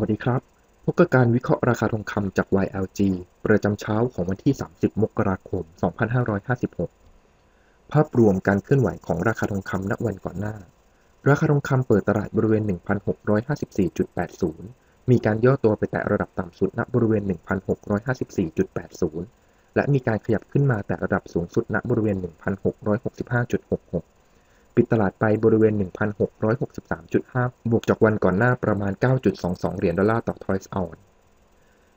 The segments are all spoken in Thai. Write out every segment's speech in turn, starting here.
วัสดีครับ พบกับการวิเคราะห์ราคาทองคำจาก YLG ประจำเช้าของวันที่ 30 มกราคม 2556 ภาพรวมการเคลื่อนไหวของราคาทองคำณวันก่อนหน้า ราคาทองคำเปิดตลาดบริเวณ 1,654.80 มีการย่อตัวไปแตะระดับต่ำสุดณบริเวณ 1,654.80 และมีการขยับขึ้นมาแตะระดับสูงสุดณบริเวณ 1,665.66 ปิดตลาดไปบริเวณ 1,663.5 บวกจากวันก่อนหน้าประมาณ 9.22 เหรียญดอลลาร์ต่อทอยส์ออน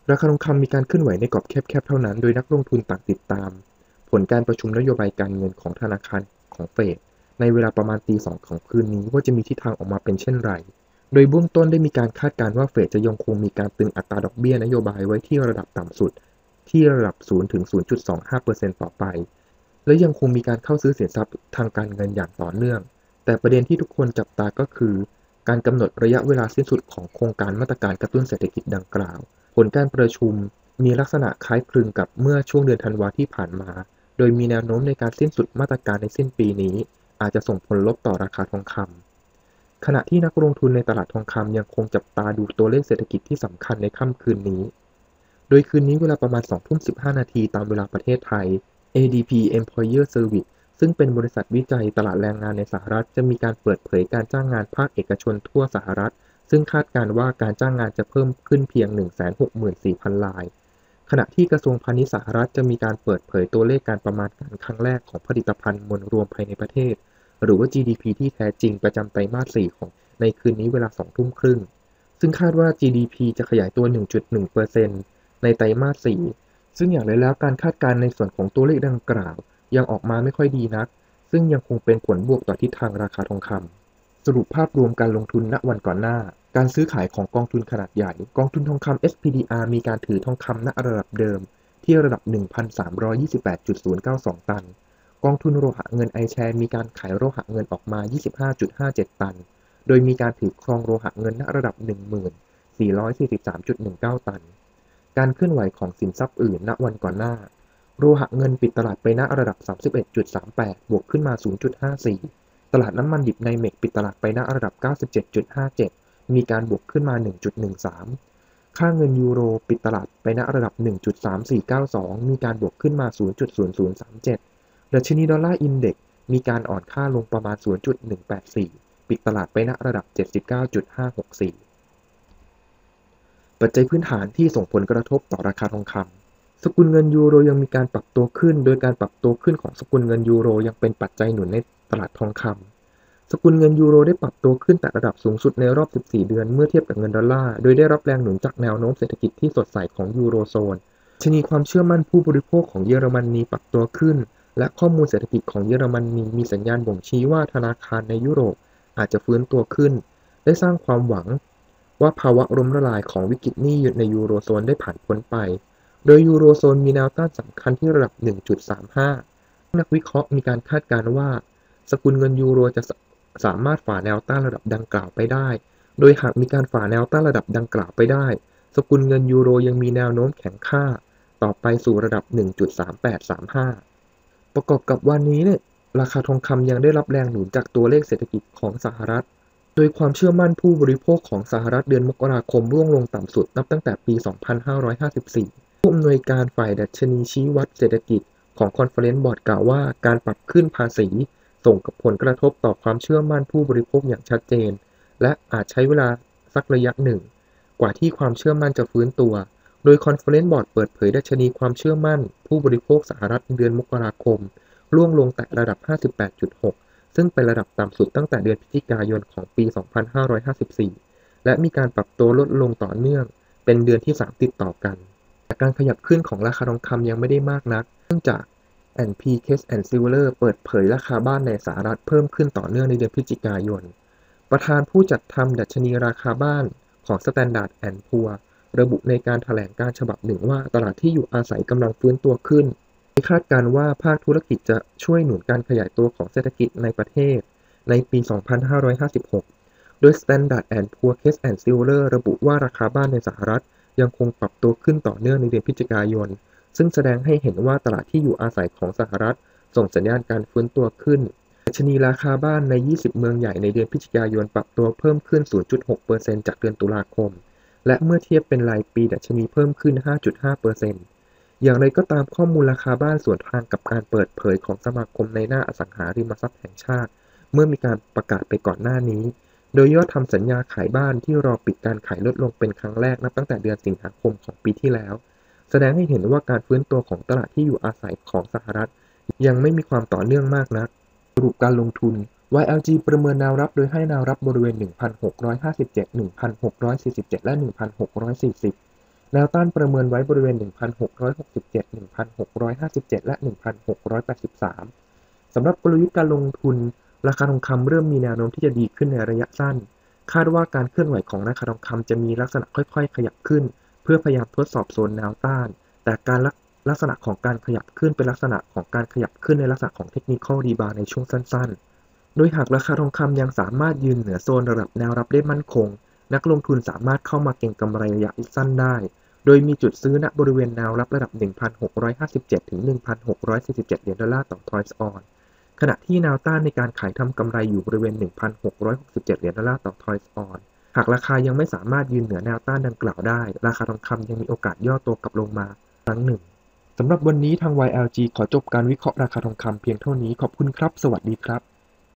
ราคาทองคำมีการเคลื่อนไหวในกรอบแคบๆเท่านั้น โดยนักลงทุนต่างติดตาม ผลการประชุมนโยบายการเงินของธนาคารของเฟดในเวลาประมาณตีสองของคืนนี้ว่าจะมีทิศทางออกมาเป็นเช่นไร โดยเบื้องต้นได้มีการคาดการณ์ว่าเฟดจะยังคงมีการตึงอัตราดอกเบี้ยนโยบายไว้ที่ระดับต่ำสุด ที่ระดับ 0 ถึง 0.25%ต่อไป และยังคงมีการเข้าซื้อสินทรัพย์ทางการเงินอย่างต่อเนื่อง แต่ประเด็นที่ทุกคนจับตาก็คือ การกำหนดระยะเวลาสิ้นสุดของโครงการมาตรการกระตุ้นเศรษฐกิจดังกล่าว ผลการประชุมมีลักษณะคล้ายคลึงกับเมื่อช่วงเดือนธันวาที่ผ่านมา โดยมีแนวโน้มในการสิ้นสุดมาตรการในสิ้นปีนี้ อาจจะส่งผลลบต่อราคาทองคำขณะที่นักลงทุนในตลาดทองคำยังคงจับตาดูตัวเลขเศรษฐกิจที่สำคัญในค่ำคืนนี้ โดยคืนนี้เวลาประมาณ2ทุ่ม15 นาทีตามเวลาประเทศไทย ADP Employer Service ซึ่งเป็นบริษัทวิจัยตลาดแรงงานในสหรัฐ จะมีการเปิดเผยการจ้างงานภาคเอกชนทั่วสหรัฐ ซึ่งคาดการว่าการจ้างงานจะเพิ่มขึ้นเพียง 164,000 ราย ขณะที่กระทรวงพาณิชย์สหรัฐจะมีการเปิดเผยตัวเลขการประมาณการครั้งแรกของผลิตภัณฑ์มวลรวมภายในประเทศ หรือว่า GDP ที่แท้จริงประจำไตรมาส 4 ของในคืนนี้เวลา 2 ทุ่มครึ่ง ซึ่งคาดว่า GDP จะขยายตัว 1.1%ในไตรมาส 4 ซึ่งอย่างไรแล้วการคาดการณ์ในส่วนของตัวเลขดังกล่าว ยังออกมาไม่ค่อยดีนัก ซึ่งยังคงเป็นผลบวกต่อทิศทางราคาทองคำสรุปภาพรวมการลงทุนณวันก่อนหน้า การซื้อขายของกองทุนขนาดใหญ่ กองทุนทองคำ SPDR มีการถือทองคำณระดับเดิม ที่ระดับ 1,328.092 ตัน กองทุนโลหะเงินไอแชร์มีการขายโลหะเงินออกมา 25.57 ตัน โดยมีการถือครองโลหะเงินณระดับ1443.19 ตัน การเคลื่อนไหวของสินทรัพย์อื่นณวันก่อนหน้า โลหะเงินปิดตลาดไปณระดับ 31.38 บวกขึ้นมา 0.54 ตลาดน้ำมันดิบในเมกปิดตลาดไปณระดับ 97.57 มีการบวกขึ้นมา 1.13 ค่าเงินยูโรปิดตลาดไปณระดับ 1.3492 มีการบวกขึ้นมา 0.0037 ดัชนีดอลลาร์อินเด็กมีการอ่อนค่าลงประมาณ 0.184 ปิดตลาดไปณระดับ 79.564 ปัจจัยพื้นฐานที่ส่งผลกระทบต่อราคาทองคำสกุลเงินยูโรยังมีการปรับตัวขึ้น โดยการปรับตัวขึ้นของสกุลเงินยูโรยังเป็นปัจจัยหนุนในตลาดทองคำสกุลเงินยูโรได้ปรับตัวขึ้นแต่ระดับสูงสุดในรอบ 14 เดือนเมื่อเทียบกับเงินดอลลาร์ โดยได้รับแรงหนุนจากแนวโน้มเศรษฐกิจที่สดใสของยูโรโซน ชนีความเชื่อมั่นผู้บริโภคของเยอรมนีปรับตัวขึ้น และข้อมูลเศรษฐกิจของเยอรมนีมีสัญญาณบ่งชี้ว่าธนาคารในยุโรปอาจจะฟื้นตัวขึ้น ได้สร้างความหวัง ว่าภาวะล้มละลายของวิกฤตหนี้ในยูโรโซนได้ผ่านพ้นไป โดยยูโรโซนมีแนวต้านสำคัญที่ระดับ 1.35 นักวิเคราะห์มีการคาดการณ์ว่า สกุลเงินยูโรจะสามารถฝ่าแนวต้านระดับดังกล่าวไปได้ โดยหากมีการฝ่าแนวต้านระดับดังกล่าวไปได้ สกุลเงินยูโรยังมีแนวโน้มแข็งค่า ต่อไปสู่ระดับ 1.3835 ประกอบกับวันนี้เนี่ยราคาทองคำยังได้รับแรงหนุนจากตัวเลขเศรษฐกิจของสหรัฐ ดยความเชื่อมั่นผู้บริโภคของสหรัฐเดือนมกราคมร่วงลงต่ำสุดนับตั้งแต่ปี 2554 ผู้อำนวยการฝ่ายดัชนีชี้วัดเศรษฐกิจของคอนเฟอเรนซ์บอร์ดกล่าวว่าการปรับขึ้นภาษี ส่งกับผลกระทบต่อความเชื่อมั่นผู้บริโภคอย่างชัดเจน และอาจใช้เวลาสักระยะหนึ่ง กว่าที่ความเชื่อมั่นจะฟื้นตัว โดยคอนเฟอเรนซ์บอร์ดเปิดเผยดัชนีความเชื่อมั่น ผู้บริโภคสหรัฐเดือนมกราคม ร่วงลงแต่ระดับ 58.6 ซึ่งเป็นระดับต่ำสุดตั้งแต่เดือนพฤศจิกายนของปี 2554 และมีการปรับตัวลดลงต่อเนื่อง เป็นเดือนที่ 3 ติดต่อกัน แต่การขยับขึ้นของราคาทองคำยังไม่ได้มากนัก เนื่องจาก N.P. Case and Silver เปิดเผยราคาบ้านในสหรัฐเพิ่มขึ้นต่อเนื่องในเดือนพฤศจิกายน ประธานผู้จัดทำดัชนีราคาบ้านของ Standard Poor ระบุในการถแถลงการฉบับหนึ่งว่าตลาดที่อยู่อาศัยกำลังฟื้นตัวขึ้น คาดการว่าภาคธุรกิจจะช่วยหนุนการขยายตัวของเศรษฐกิจในประเทศ ในปี 2556 โดย Standard Poor's Case and Silver ระบุว่าราคาบ้านในสหรัฐ ยังคงปรับตัวขึ้นต่อเนื่องในเดือนพฤศจิกายน ซึ่งแสดงให้เห็นว่าตลาดที่อยู่อาศัยของสหรัฐ ส่งสัญญาณการฟื้นตัวขึ้นดัชนีราคาบ้านใน 20 เมืองใหญ่ในเดือนพฤศจิกายนปรับตัวเพิ่มขึ้น 0.6%จากเดือนตุลาคม และเมื่อเทียบเป็นรายปีดัชนีเพิ่มขึ้น 5.5% อย่างไรก็ตามข้อมูลราคาบ้านสวนทางกับการเปิดเผยของสมาคมในหน้าอสังหาริมทรัพย์แห่งชาติ เมื่อมีการประกาศไปก่อนหน้านี้ โดยยอดทำสัญญาขายบ้านที่รอปิดการขายลดลงเป็นครั้งแรกนับตั้งแต่เดือนสิงหาคมของปีที่แล้ว แสดงให้เห็นว่าการฟื้นตัวของตลาดที่อยู่อาศัยของสหรัฐ ยังไม่มีความต่อเนื่องมากนักสรุปการลงทุน YLG ประเมินแนวรับโดยให้แนวรับบริเวณ 1,657 1,647 และ 1,640 แนวต้านประเมินไว้บริเวณ 1,667 1,657 และ 1,683 สำหรับกลยุทธ์การลงทุน ราคาทองคำเริ่มมีแนวโน้มที่จะดีขึ้นในระยะสั้น คาดว่าการเคลื่อนไหวของราคาทองคำจะมีลักษณะค่อยๆ ขยับขึ้น เพื่อพยายามทดสอบโซนแนวต้าน แต่การลักษณะของการขยับขึ้นเป็นลักษณะของการขยับขึ้นในลักษณะของเทคนิคอลรีบาวในช่วงสั้น ๆ โดยหากราคาทองคำยังสามารถยืนเหนือโซนระดับแนวรับได้มั่นคงนักลงทุนสามารถเข้ามาเก็งกำไรระยะสั้นได้ ดยมีจุดซื้อณบริเวณแนวรับระดับ 1,657 ถึง 1,647 เหรียญดอลลาร์ต่อทอยส์ออน ขณะที่แนวต้านในการขายทำกำไรอยู่บริเวณ 1,667 เหรียญดอลลาร์ต่อทอยส์ออน หากราคายังไม่สามารถยืนเหนือแนวต้านดังกล่าวได้ ราคาทองคำยังมีโอกาสย่อตัวกลับลงมาครั้งหนึ่งสำหรับวันนี้ทาง YLG ขอจบการวิเคราะห์ราคาทองคำเพียงเท่านี้ ขอบคุณครับ สวัสดีครับ